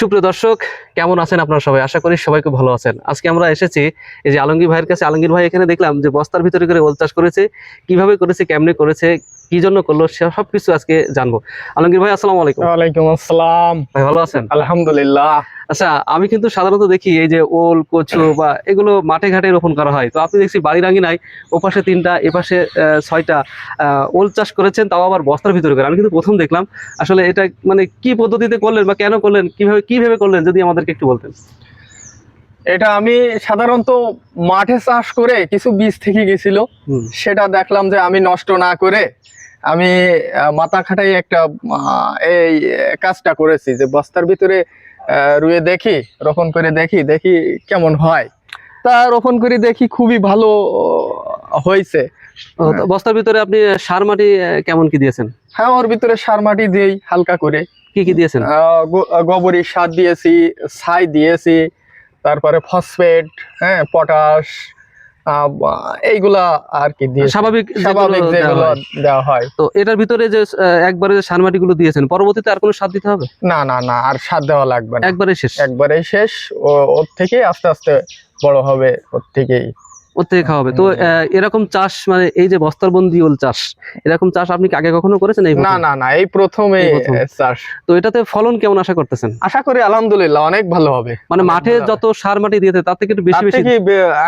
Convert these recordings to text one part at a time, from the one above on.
সুপ্রিয় দর্শক, কেমন আছেন আপনারা সবাই? আশা করি সবাই খুব ভালো আছেন। আজকে আমরা এসেছি এই যে আলমগীর ভাইয়ের কাছে। আলমগীর ভাই এখানে দেখলাম যে বস্তার ভিতরে করে ওল চাষ করেছে, কীভাবে করেছে, কেমনে করেছে কি জন্য করল সে- সবকিছু আজকে জানব। আলমগীর ভাই আসসালামু আলাইকুম। ওয়ালাইকুম আসসালাম। ভাই ভালো আছেন? আলহামদুলিল্লাহ। আচ্ছা আমি কিন্তু সাধারণত দেখি এই যে ওল কচু বা এগুলো মাঠে ঘাটে রোপণ করা হয়। তো আপনি দেখছি বাড়ির আঙ্গিনায় ওপাশে তিনটা এপাশে ছয়টা ওল চাষ করেছেন তাও আবার বস্তার ভিতরে করে। আমি কিন্তু প্রথম দেখলাম। আসলে এটা মানে কি পদ্ধতিতে করলেন বা কেন করলেন কীভাবে কীভাবে করলেন যদি আমাদেরকে একটু বলতেন। এটা আমি সাধারণত মাঠে চাষ করে কিছু বীজ থেকে গেছিল। সেটা দেখলাম যে আমি নষ্ট না করে আমি মাথা খাটাই একটা এই কাজটা করেছি যে বস্তার ভিতরে রুয়ে দেখি রোপণ করে দেখি দেখি কেমন হয়। তা রোপণ করে দেখি খুবই ভালো হয়েছে। বস্তার ভিতরে আপনি সার মাটি কেমন কি দিয়েছেন? হ্যাঁ ওর ভিতরে সার মাটি দিয়েই হালকা করে। কি কি দিয়েছেন? আহ, গো- গোবরী সার দিয়েছি ছাই দিয়েছি তারপরে ফসফেট হ্যাঁ পটাশ এইগুলা আর কি দিয়ে স্বাভাবিক স্বাভাবিক যেগুলো দেওয়া হয়। তো এটার ভিতরে যে একবারে যে সারগুলো দিয়েছেন পরবর্তীতে আর কোনো সার দিতে হবে? না না না আর সার দেওয়া লাগবে না। একবারে শেষ। একবারেই শেষ। ও- ওর থেকে আস্তে আস্তে বড় হবে ওর থেকেই। ওর থেকে খাওয়া হবে। তো এরকম চাষ মানে এই যে বস্তারবন্দি ওল চাষ এরকম চাষ আপনি কি আগে কখনো করেছেন এই না না না এই প্রথমে। চাষ। তো এটাতে ফলন কেমন আশা করতেছেন? আশা করি আলহামদুলিল্লাহ অনেক ভালো হবে। মানে মাঠে যত সার মাটি দিয়েছে তার থেকে একটু বেশি বেশি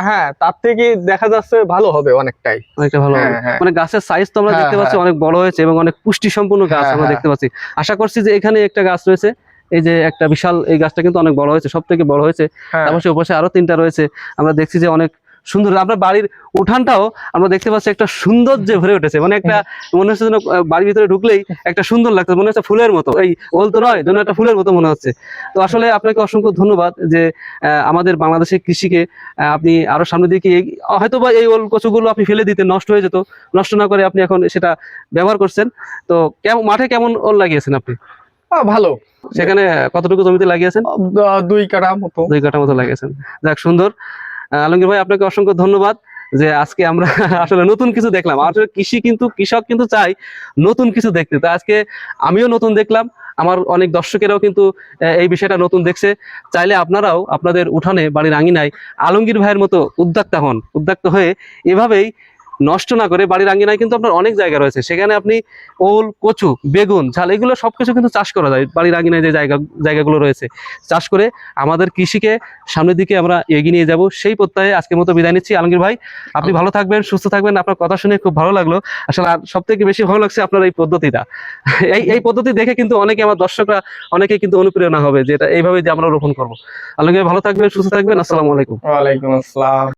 হ্যাঁ তার থেকে দেখা যাচ্ছে ভালো হবে অনেকটাই। অনেকটা ভালো হবে। হ্যাঁ, হ্যাঁ। মানে গাছের সাইজ তো আমরা হ্যাঁ, দেখতে পাচ্ছি। অনেক বড় হয়েছে এবং অনেক পুষ্টি সম্পূর্ণ গাছ আমরা। দেখতে পাচ্ছি। আশা করছি যে এখানে একটা গাছ রয়েছে এই যে একটা বিশাল এই গাছটা কিন্তু অনেক বড় হয়েছে সব থেকে বড় হয়েছে। হ্যাঁ। তারপর সে ওপাশে আরও তিনটা রয়েছে। আমরা দেখছি যে অনেক সুন্দর। আপনার বাড়ির উঠানটাও আমরা দেখতে পাচ্ছি একটা সুন্দর যে ভরে উঠেছে। মানে একটা মনে হচ্ছে যেন বাড়ির ভিতরে ঢুকলেই একটা সুন্দর লাগছে মনে হচ্ছে ফুলের মতো। এই ওল তো নয় যেন একটা ফুলের মতো মনে হচ্ছে। তো আসলে আপনাকে অসংখ্য ধন্যবাদ যে আমাদের বাংলাদেশের কৃষিকে আপনি আরও সামনে দিকে হয়তো বা এই ওল কচুগুলো আপনি ফেলে দিতে নষ্ট হয়ে যেত নষ্ট না করে আপনি এখন সেটা ব্যবহার করছেন। তো কেমন মাঠে কেমন ওল লাগিয়েছেন আপনি? ভালো। সেখানে কতটুকু জমিতে লাগিয়েছেন? দুই কাটা মতো। দুই কাঠা মতো লাগিয়েছেন। যাক সুন্দর। আলমগীর ভাই, আপনাকে অসংখ্য ধন্যবাদ যে আজকে আমরা আসলে নতুন কিছু দেখলাম। আসলে কৃষি কিন্তু, কৃষক কিন্তু চাই নতুন কিছু দেখতে। তো আজকে আমিও নতুন দেখলাম। আমার অনেক দর্শকেরাও কিন্তু এই বিষয়টা নতুন দেখছে। চাইলে আপনারাও আপনাদের উঠানে বাড়ির আঙিনায় আলমগীর ভাইয়ের মতো উদ্যোক্তা হন। উদ্যোক্তা হয়ে এভাবেই নষ্ট না করে বাড়ির আঙ্গিনায় কিন্তু আপনার অনেক জায়গা রয়েছে। সেখানে আপনি ওল কচু বেগুন ঝাল এগুলো সবকিছু কিন্তু চাষ করা যায়। বাড়ির আঙ্গিনায় যে জায়গা জায়গাগুলো রয়েছে চাষ করে আমাদের কৃষিকে সামনের দিকে আমরা এগিয়ে নিয়ে যাব। সেই প্রত্যয়ে আজকের মতো বিদায় নিচ্ছি। আলমগীর ভাই আপনি ভালো থাকবেন সুস্থ থাকবেন। আপনার কথা শুনে খুব ভালো লাগল। আসলে সব থেকে বেশি ভালো লাগছে আপনার এই পদ্ধতিটা। এই এই পদ্ধতি দেখে কিন্তু অনেকে আমার দর্শকরা অনেকে কিন্তু অনুপ্রেরণা হবে যে এটা এইভাবে যে আমরা রোপণ করব। আলমগীর ভালো থাকবেন সুস্থ থাকবেন। আসসালামু আলাইকুম। ওয়ালাইকুম আসসালাম।